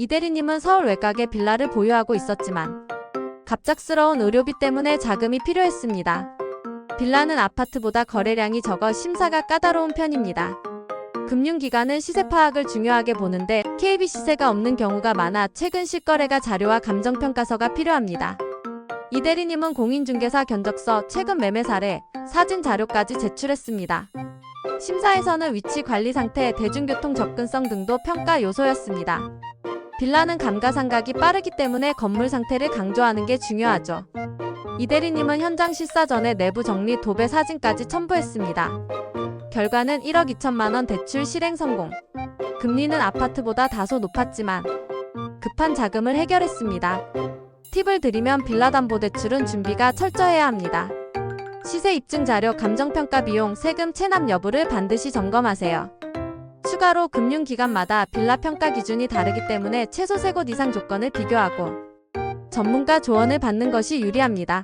이 대리님은 서울 외곽에 빌라를 보유하고 있었지만 갑작스러운 의료비 때문에 자금이 필요했습니다. 빌라는 아파트보다 거래량이 적어 심사가 까다로운 편입니다. 금융기관은 시세 파악을 중요하게 보는데 KB 시세가 없는 경우가 많아 최근 실거래가 자료와 감정평가서가 필요합니다. 이 대리님은 공인중개사 견적서, 최근 매매 사례, 사진 자료까지 제출했습니다. 심사에서는 위치 관리 상태, 대중교통 접근성 등도 평가 요소였습니다. 빌라는 감가상각이 빠르기 때문에 건물 상태를 강조하는 게 중요하죠. 이 대리님은 현장 실사 전에 내부 정리 도배 사진까지 첨부했습니다. 결과는 1억 2천만 원 대출 실행 성공. 금리는 아파트보다 다소 높았지만 급한 자금을 해결했습니다. 팁을 드리면 빌라 담보 대출은 준비가 철저해야 합니다. 시세 입증 자료, 감정평가 비용, 세금 체납 여부를 반드시 점검하세요. 추가로 금융기관마다 빌라 평가 기준이 다르기 때문에 최소 세곳 이상 조건을 비교하고 전문가 조언을 받는 것이 유리합니다.